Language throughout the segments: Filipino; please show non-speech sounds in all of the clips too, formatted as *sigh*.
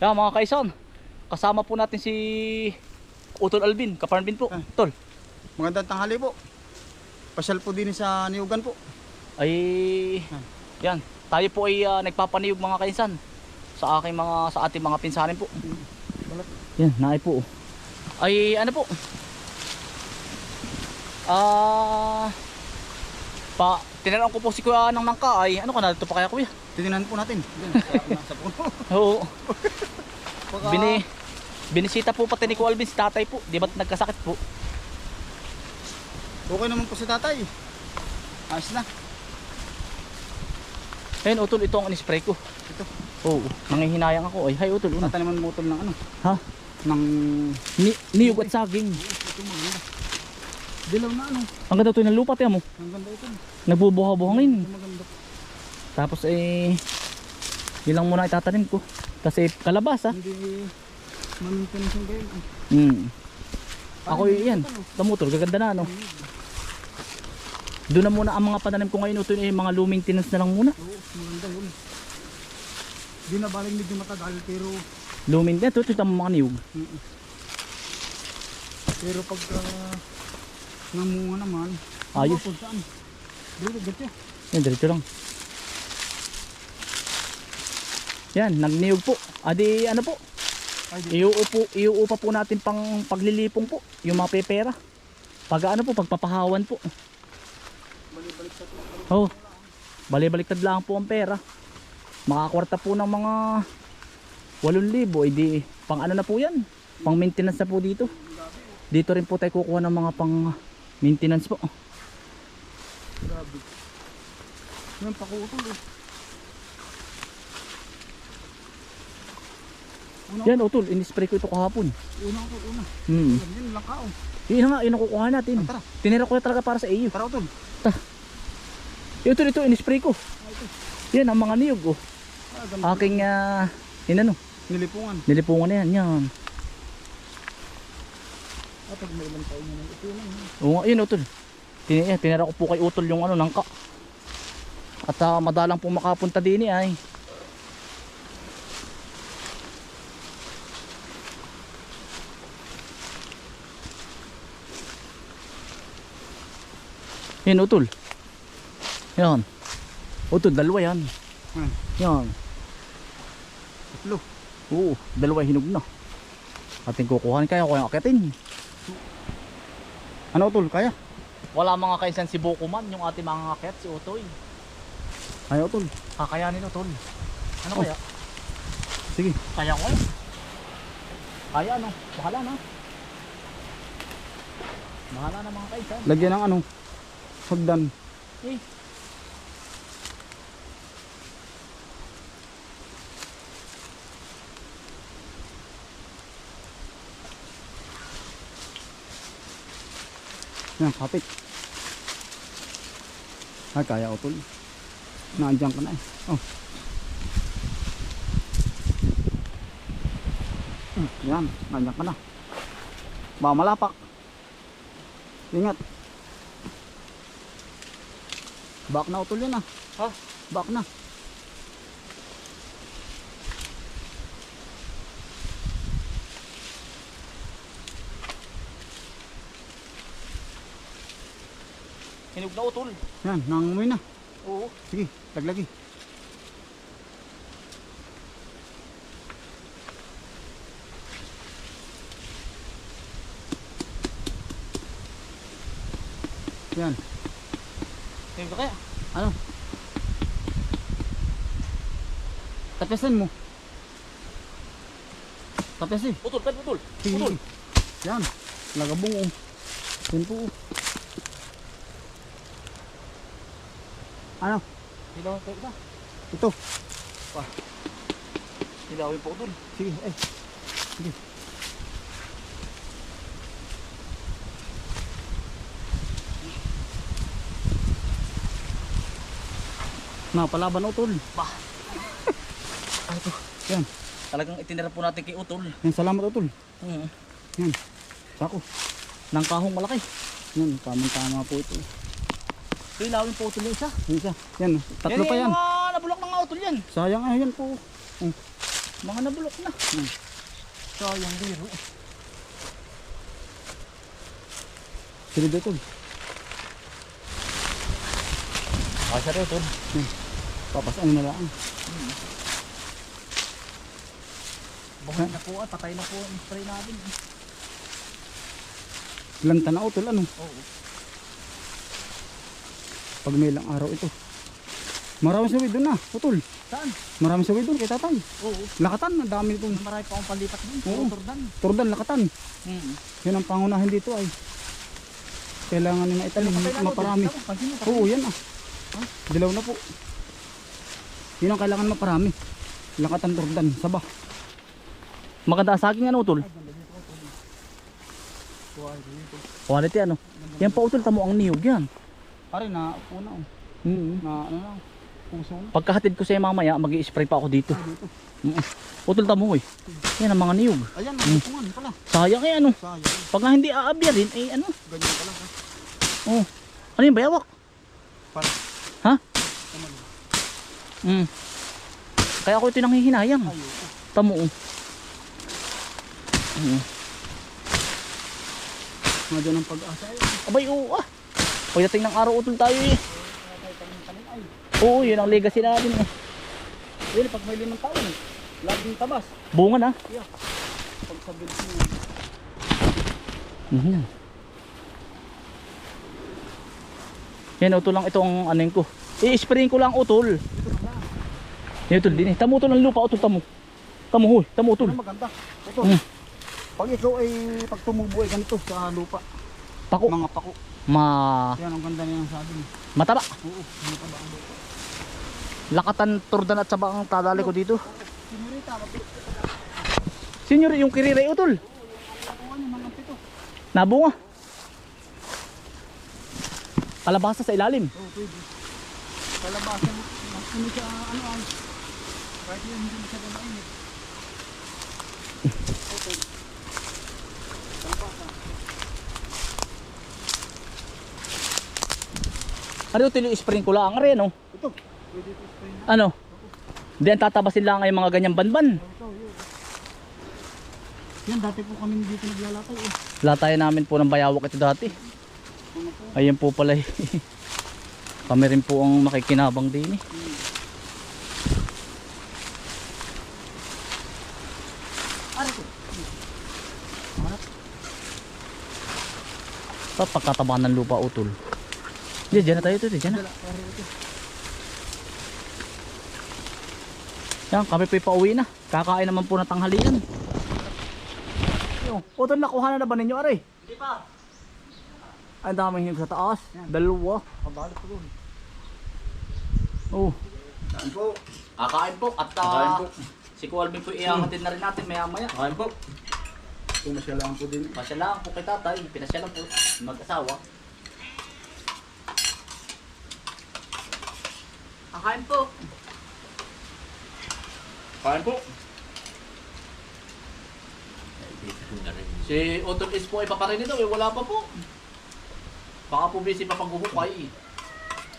Yan mga kaisan. Kasama po natin si Utol Alvin, Kaparnbin po. Ah. Tol. Magandang tanghali po. Pasyal po din sa Niugan po. Ay yan, tayo po ay ah, nagpapaniyog mga kaisan sa aking mga sa ating mga pinsanin po. Yan, naay po. Ay ano po? Ah pa tinanong ko po si Kuya ng nangka ay ano ka na dito pa kaya kuya? Titingnan po natin. Yan, sa, *laughs* sa puno. Oo. Baka- Bini binisita po pati ni Kuya Alvin si tatay po. Di ba't nagkasakit po? Okay naman po si tatay. Ayos na. Ayun, utol, ito ang in-spray ko. Ito. Oo, nangihinayang ako. Ay, hay, utol. Tataniman mo utol ng ano. Ha? Ng... Ni niyog at saging. Ito maganda. Dilaw na ano. Ang ganda ito ng lupa, tiyan mo. Ang ganda ito. Nagbubuha-buhangin. Ito maganda. Tapos eh, yun lang muna itatanim ko. Kasi kalabasa. Hindi maintenance yung gayon. Hmm. Ako yan. Tamutol, gaganda na, no? Doon na muna ang mga pananim ko ngayon. Ito eh, mga low maintenance na lang muna. Oo, maganda yun. Di na baling medyo matagal pero Low maintenance. Ito, ito, ang mga niyog. Mm. Pero pagka namunga naman, Ayos. Dito, dito. Yan, diretso lang. Yan, nagniyog po. Adi, ano po? Iuupo, iuupa po natin pang paglilipong po. Yung mga pepera. Pag ano po, pagpapahawan po. Balik-balik sa ito. Oh, balibaliktad lang po ang pera. Makakwarta po ng mga 8,000. Eh di, pang ano na po yan? Pang maintenance na po dito. Dito rin po tayo kukuha ng mga pang maintenance po. Grabe. Yan, pakutol eh. Una, Yan, utol, in-spray ko ito kahapon. una ko, una. Hmm. Yan, lang kao. Yun nga, yun kukuha natin. Tara, Tinira ko na talaga para sa iyo. tara utol. Ito, ito, in-spray ko. Ah, ito. Yan, ang mga niyog. Oh. Ah. Aking, ah, inano, Nilipungan. nilipungan na yan. Yan. Ah, pag may ilang taon na ito yun. Oo nga, yun utol. Tin yan, tinira ko po kay utol yung ano, nangka. At ah, madalang po makapunta din eh, ay. Yan utol. Yan. Utol, dalawa yan. Hmm. Yan. Tatlo. Oo, dalawa hinog na. Ating kukuhanin kaya ko yung akitin. Ano utol, kaya? Wala mga kaisan si Bokuman, yung ating mga akit, si Utoy. Kaya utol. Kakayanin Utol. Ano Oh. kaya? Sige. Kaya ko eh. Kaya ano, bahala na. Bahala na mga kaisan. Lagyan ng ano, hagdan. Eh. Yan, kapit. Ay, kaya utol. Naandyan ka na eh. Oh. Hmm, Yan, naandyan ka na. Baka malapak. Ingat. Back na utol yan ah. Ha? Back na. Hinog na Utol. Yan, nangangamoy na. Oo. Sige, taglagi. Yan. Hinog na kaya? Ano? Tapesin mo. Tapesin. Utol, pwede Utol. Sige. Utol. Yan. Lagabong oh. Yan po oh. Ano? Hilawin pa ito. Ito. Hilawin pa Utol. Sige, eh. Sige. Napalaban utol. Bah. *laughs* Ano to? Yan. Talagang itinira po natin kay Utol. Yan, salamat utol. Hmm. Yan. Sako. Nang kahong malaki. Yan, tamang-tama po ito. Hilawin pa Utol yung isa. Yan isa. Yan, tatlo pa yan. Yan, yung mga nabulok ng mga Utol yan. Sayang ah, yan po. Oh. Mga nabulok na. Sayang biro. Sino dito? Kasya rin ito. Papas ano na lang. Buhay na po at patay na po ang spray natin. Lanta na utol ano. Oo. Pag may ilang araw ito. Maraming sawi doon na, utol. Saan? Maraming sawi doon kay tatay. Oo. Lakatan, ang dami itong Marami pa akong palipat dun. Oo. Turdan. turdan, lakatan. Hmm. Yan ang pangunahin dito ay. Kailangan nila itanim, maparami. Oo, yan ah. Dilaw na po. Yun ang kailangan maparami. Lakatan, turdan, saba. Maganda sa akin ano utol? Quality ano? Yan pa utol, tamo ang niyog yan. Pare na una oh. Mm Na ano na. Puso na. Pagkahatid ko sa'yo mamaya, mag spray pa ako dito. Ah, dito. Mm Utol tamo eh. Yan ang mga niyog. Ayan, nakutungan pala. Sayang eh ano. Sayang. Pag nga hindi aabyarin, eh ano. Ganyan pala. ha? Oh. Ano yung bayawak? Para. Ha? Tama na. Mm. Kaya ako ito nang hihinayang. Ay, oo. Tamo oh. Mm. Madyan ang pag-asa eh. Abay oo ah. Pagdating ng araw utol tayo eh. Oo, yun ang legacy natin eh. Well, pag may limang taon, laging tabas. Bunga na. Pag sa bills mo. Mhm. Yan utol lang itong ano ko. I-sprayin ko lang utol. Yan utol din eh. Tamo utol ang lupa utol tamo. Tamo huy, tamo utol. Ano maganda? Ito. Mm. Pag ikaw ay pag tumubo ay ganito sa lupa. Pako. Mga pako. Ma Yan ang ganda niya ng sabi. mataba. Oo, pa ba ang lupa? Lakatan turdan at saba ang tadali ko dito. Sinurita, mati. Senyor, yung kiriray utol. Ano, mga pito. Nabunga. Kalabasa sa ilalim. Oo, pwede. Kalabasan, mas ano siya, ano ay. Kahit yun hindi masyadong mainit. Okay. Ano yung sprayin ko lang rin no? Ito, pwede ito. Ano? Diyan tatabasin lang yung mga ganyang banban. Yan, dati po kami dito naglalatay eh. Latayan namin po ng bayawak ito dati. Po? Ayun po pala. eh. *laughs* Kami rin po ang makikinabang din eh. Pagkataba ng lupa utol. Diyan, diyan na tayo ito. Diyan na. Yan, kami po pauwi na. Kakain naman po ng tanghalian. Yo, utol nakuha na ba ninyo aray? Hindi pa. Ang daming hinog sa taas. Dalawa. Pabalik ko dun. Oh. Saan po? Kakain po at Kakain po. si Kualvin po iangatid na rin natin maya maya. Kain po. Pumasyalaan po din. Pasya lang po kay tatay. Pinasya lang po. Mag-asawa. Kakain po. Kain po. Si Otol is po ay paparin daw eh. Wala pa po. Baka po busy pa paghuhukay.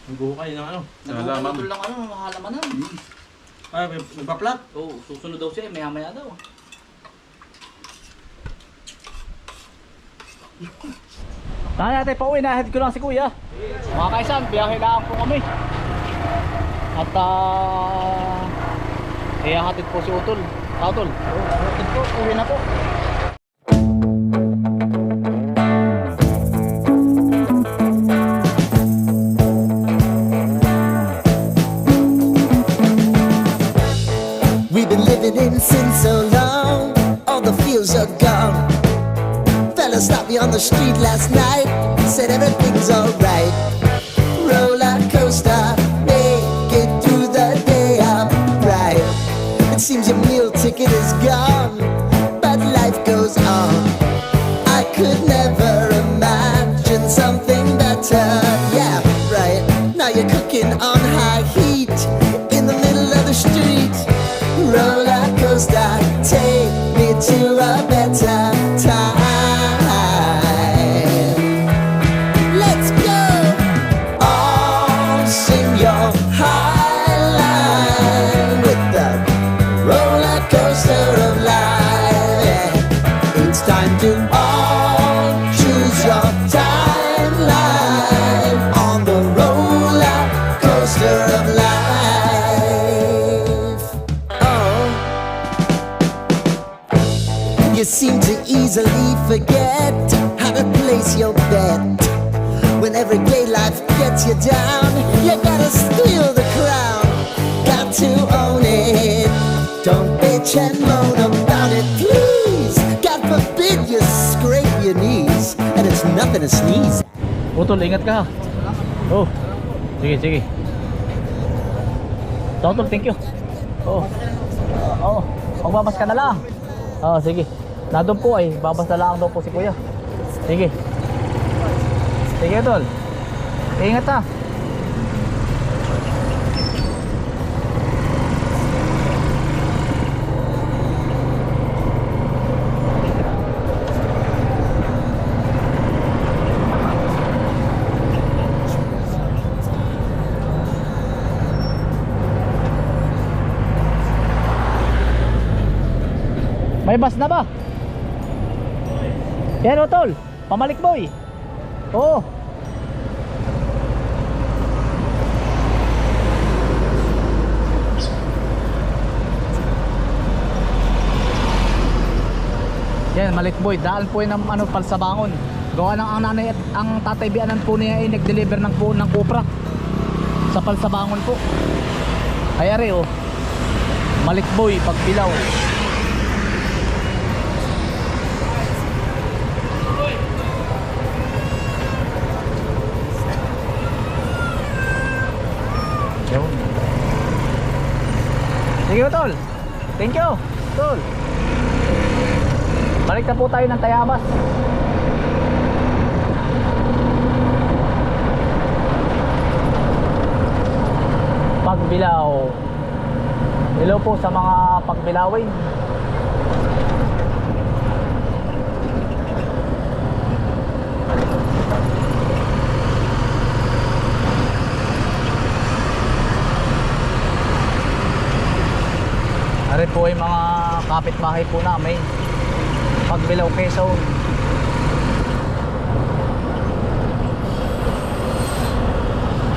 Nagbuhukay ng ano? Naghuhukay Otol lang ano, mahalamanan. Ay, may nagpa-plat. Oo, susunod daw siya eh. Maya maya daw. Tayo natin pauwi na. Head ko lang si kuya. Mga kaisan, biyahe lang po kami. At iyahatid po si Utol. Utol. Hatid po. Uwi na po. We've been living in sin so long, all the feels are gone. Fella stopped me on the street last night, said everything's alright. Gets you down, you gotta steal the crown. Got to own it. Don't bitch and moan about it, please. God forbid you scrape your knees, and it's nothing to sneeze. Utol, ingat ka. Oh. Sige, sige. Totol, thank you. Oh. Oh. Magbabas ka na lang. Oo, sige. Nandun po ay, babas na lang daw po si kuya. Sige. Sige, tol. Ingat ha. May bus na ba? Yan o tol, pamalik boy. Oo. Yan, Malik Boy, daan po yun ng ano, palsabangon. Gawa ng ang nanay at ang tatay bianan po niya ay nag-deliver ng po ng Cupra sa palsabangon po. Ay are oh. Malik Boy, pagpilaw. Sige tol. Thank you, tol. Balik na po tayo ng Tayabas. Pagbilaw. Hello po sa mga pagbilawin. Ari po ay mga kapitbahay po namin. Pagbilaw Quezon.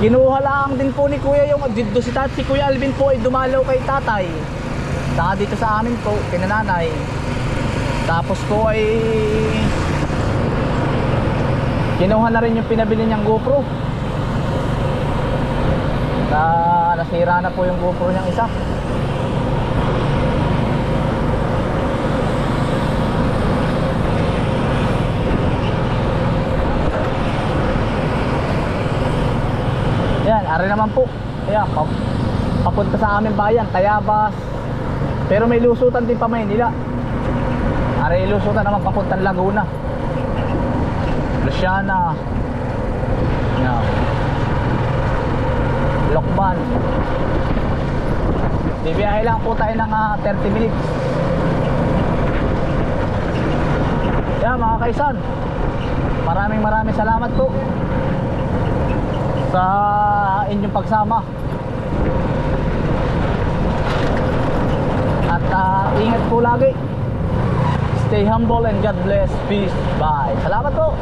Kinuha lang din po ni Kuya yung dito si, si Kuya Alvin po ay dumalaw kay tatay. Saka dito sa amin po, kinananay. Tapos po ay kinuha na rin yung pinabili niyang GoPro. Na nasira na po yung GoPro niyang isa. Ari naman po. Ayan, pap papunta sa aming bayan, Tayabas. Pero may lusutan din pa Maynila. Ari lusutan naman papuntang Laguna. Luciana. Yan. Lokban. Bibiyahe lang po tayo ng ah, 30 minutes. Yan mga kaisan. Maraming maraming salamat po sa inyong pagsama. At ah, ingat po lagi. Stay humble and God bless. Peace. Bye. Salamat po.